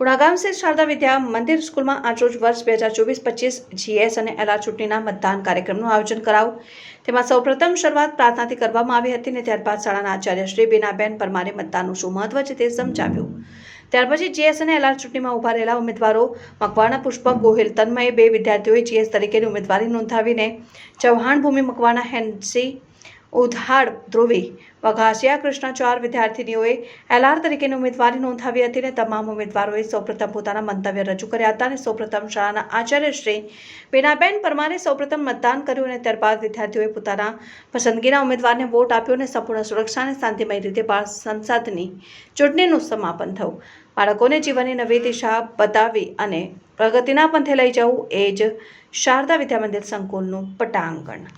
ઉનાગામ સ્થિત શારદા વિદ્યા મંદિર સ્કૂલમાં આજરોજ વર્ષ બે હજાર ચોવીસ પચીસ જીએસ અને એલઆર ચૂંટણીના મતદાન કાર્યક્રમનું આયોજન કરાવું તેમાં સૌપ્રથમ શરૂઆત પ્રાર્થનાથી કરવામાં આવી હતી અને ત્યારબાદ શાળાના આચાર્ય શ્રી બીનાબેન પરમારે મતદાનનું શું મહત્વ છે તે સમજાવ્યું. ત્યાર પછી જીએસ અને એલઆર ચૂંટણીમાં ઊભા રહેલા ઉમેદવારો મકવાણા પુષ્પક ગોહિલ તન્મયે બે વિદ્યાર્થીઓએ જીએસ તરીકેની ઉમેદવારી નોંધાવીને ચૌહાણ ભૂમિ મકવાણા હેન્સી ઉધાડ ધ્રુવી. વઘાસિયા કૃષ્ણ ચાર વિદ્યાર્થીનીઓએ એલઆર તરીકેની ઉમેદવારી નોંધાવી હતી અને તમામ ઉમેદવારોએ સૌપ્રથમ પોતાના મંતવ્ય રજૂ કર્યા હતા અને સૌપ્રથમ શાળાના આચાર્ય શ્રી બીનાબેન પરમારે સૌપ્રથમ મતદાન કર્યું અને ત્યારબાદ વિદ્યાર્થીઓએ પોતાના પસંદગીના ઉમેદવારને વોટ આપ્યો અને સંપૂર્ણ સુરક્ષા અને શાંતિમય રીતે સંસદની ચૂંટણીનું સમાપન થયું. બાળકોને જીવનની નવી દિશા બતાવી અને પ્રગતિના પંથે લઈ જવું એ જ શારદા વિદ્યામંદિર સંકુલનું પટાંગણ.